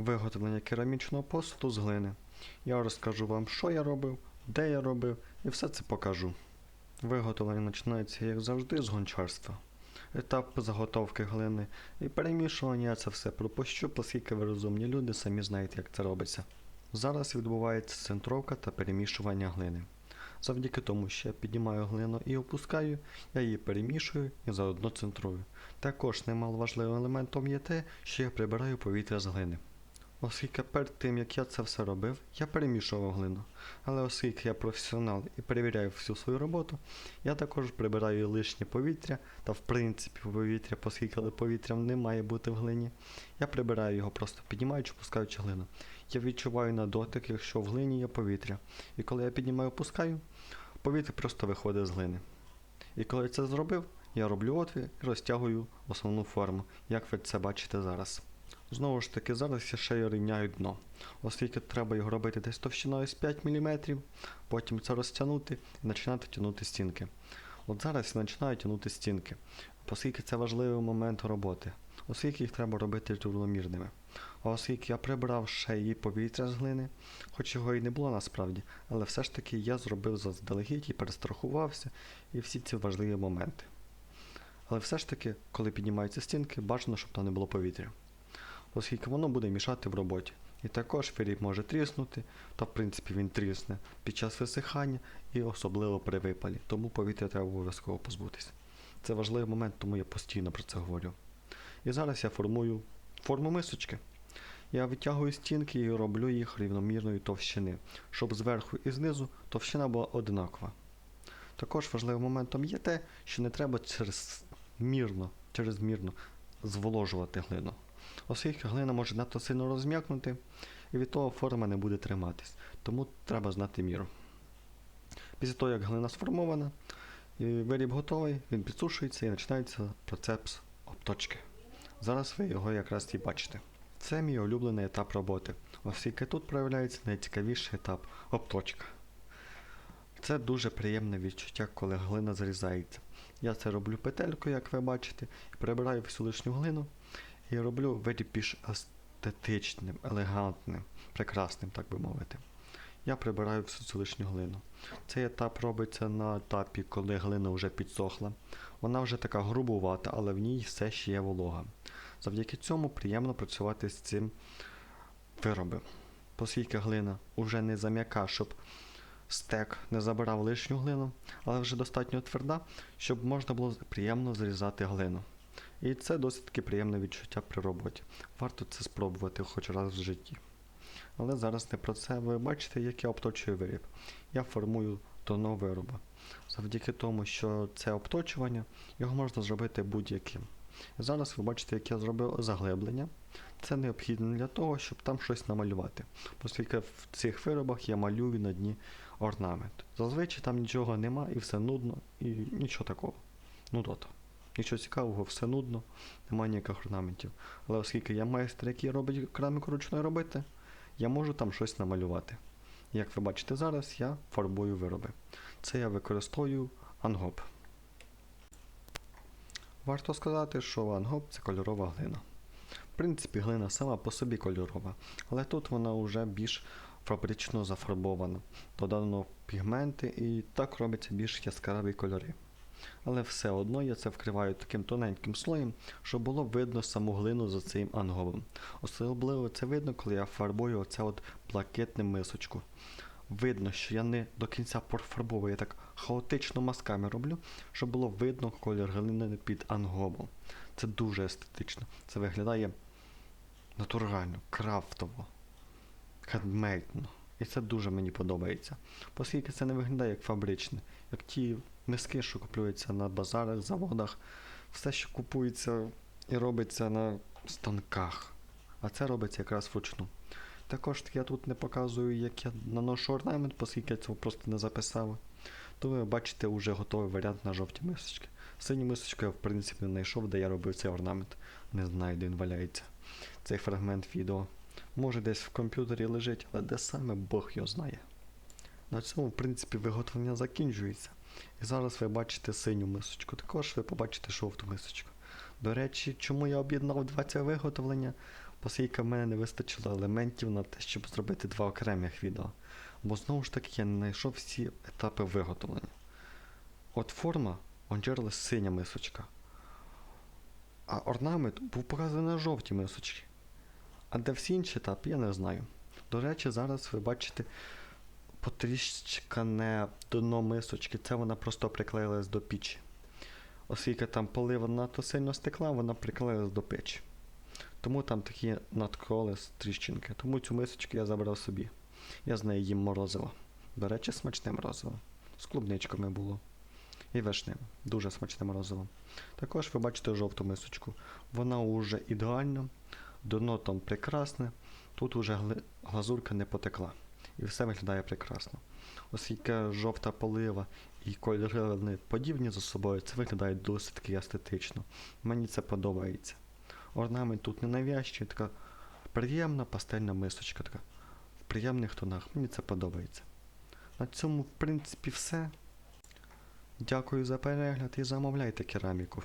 Виготовлення керамічного посуду з глини. Я розкажу вам, що я робив, де я робив, і все це покажу. Виготовлення починається, як завжди, з гончарства. Етап заготовки глини і перемішування я це все пропущу, оскільки ви розумні люди самі знаєте, як це робиться. Зараз відбувається центровка та перемішування глини. Завдяки тому, що я піднімаю глину і опускаю, я її перемішую і заодно центрую. Також немаловажливим елементом є те, що я прибираю повітря з глини. Оскільки перед тим, як я це все робив, я перемішував глину. Але оскільки я професіонал і перевіряю всю свою роботу, я також прибираю лишнє повітря та в принципі повітря, оскільки повітря не має бути в глині. Я прибираю його просто піднімаючи, опускаючи глину. Я відчуваю на дотик, якщо в глині є повітря. І коли я піднімаю, опускаю, повітря просто виходить з глини. І коли я це зробив, я роблю отвір і розтягую основну форму, як ви це бачите зараз. Знову ж таки, зараз я ще рівняю дно, оскільки треба його робити десь товщиною з 5 мм, потім це розтягнути і починати тягнути стінки. От зараз я починаю тягнути стінки, оскільки це важливий момент роботи, оскільки їх треба робити рівномірними. А оскільки я прибрав ще її повітря з глини, хоч його і не було насправді, але все ж таки я зробив заздалегідь і перестрахувався і всі ці важливі моменти. Але все ж таки, коли піднімаються стінки, бажано, щоб там не було повітря оскільки воно буде мішати в роботі. І також виріб може тріснути, та в принципі він трісне під час висихання і особливо при випалі, тому повітря треба обов'язково позбутися. Це важливий момент, тому я постійно про це говорю. І зараз я формую форму мисочки. Я витягую стінки і роблю їх рівномірної товщини, щоб зверху і знизу товщина була одинакова. Також важливим моментом є те, що не треба через мірно зволожувати глину оскільки глина може надто сильно розм'якнути, і від того форма не буде триматись. Тому треба знати міру. Після того, як глина сформована, виріб готовий, він підсушується і починається процес обточки. Зараз ви його якраз і бачите. Це мій улюблений етап роботи, оскільки тут проявляється найцікавіший етап обточка. Це дуже приємне відчуття, коли глина зрізається. Я це роблю петелькою, як ви бачите, прибираю всю лишню глину і роблю виріб більш естетичним, елегантним, прекрасним, так би мовити. Я прибираю всю лишню глину. Цей етап робиться на етапі, коли глина вже підсохла. Вона вже така грубувата, але в ній все ще є волога. Завдяки цьому приємно працювати з цим виробом. Оскільки глина вже не зам'яка, щоб стек не забирав лишню глину, але вже достатньо тверда, щоб можна було приємно зрізати глину. І це досить таки приємне відчуття при роботі. Варто це спробувати хоч раз в житті. Але зараз не про це. Ви бачите, як я обточую виріб. Я формую тоно вироба. Завдяки тому, що це обточування, його можна зробити будь-яким. Зараз ви бачите, як я зробив заглиблення. Це необхідно для того, щоб там щось намалювати. Оскільки в цих виробах я малюю на дні орнамент. Зазвичай там нічого нема і все нудно, і нічого такого. Ну то. Нічого цікавого, все нудно, немає ніяких орнаментів. Але оскільки я майстер, який робить кераміку ручної робити, я можу там щось намалювати. Як ви бачите зараз, я фарбую вироби. Це я використовую ангоп. Варто сказати, що ангоп це кольорова глина. В принципі, глина сама по собі кольорова, але тут вона вже більш фабрично зафарбована. Додано пігменти і так робиться більш яскраві кольори. Але все одно я це вкриваю таким тоненьким слоєм, щоб було видно саму глину за цим ангобом. Особливо це видно, коли я фарбую оце от блакитне мисочку. Видно, що я не до кінця профарбовую, я так хаотично мазками роблю, щоб було видно колір глини під ангобом. Це дуже естетично. Це виглядає натурально, крафтово, хендмейдно. І це дуже мені подобається. Оскільки це не виглядає як фабричне, як ті миски, що купуються на базарах, заводах, все, що купується і робиться на станках. А це робиться якраз вручну. Також я тут не показую, як я наношу орнамент, оскільки я цього просто не записав. То ви бачите вже готовий варіант на жовті мисочки. Синю мисочку я в принципі не знайшов, де я робив цей орнамент. Не знаю, де він валяється. Цей фрагмент відео. Може десь в комп'ютері лежить, але де саме Бог його знає. На цьому, в принципі, виготовлення закінчується. І зараз ви бачите синю мисочку, також ви побачите жовту мисочку. До речі, чому я об'єднав два ці виготовлення? оскільки в мене не вистачило елементів на те, щоб зробити два окремих відео. Бо знову ж таки я не знайшов всі етапи виготовлення. От форма онджерла синя мисочка. А орнамент був показаний на жовтій мисочці. А де всі інші етапи, я не знаю. До речі, зараз ви бачите потріщкане дно мисочки. Це вона просто приклеїлась до пічі. Оскільки там полива надто сильно стекла, вона приклеїлась до печі. Тому там такі надколи з тріщинки. Тому цю мисочку я забрав собі. Я з неї їм морозиво. До речі, смачне морозиво. З клубничками було. І вишнем. Дуже смачне морозиво. Також ви бачите жовту мисочку. Вона уже ідеальна, дно там прекрасне, тут уже глазурка не потекла. І все виглядає прекрасно. Оскільки жовта полива і кольори вони подібні за собою, це виглядає досить таки естетично. Мені це подобається. Орнамент тут не нав'язчий, така приємна пастельна мисочка, така в приємних тонах. Мені це подобається. На цьому, в принципі, все. Дякую за перегляд і замовляйте кераміку.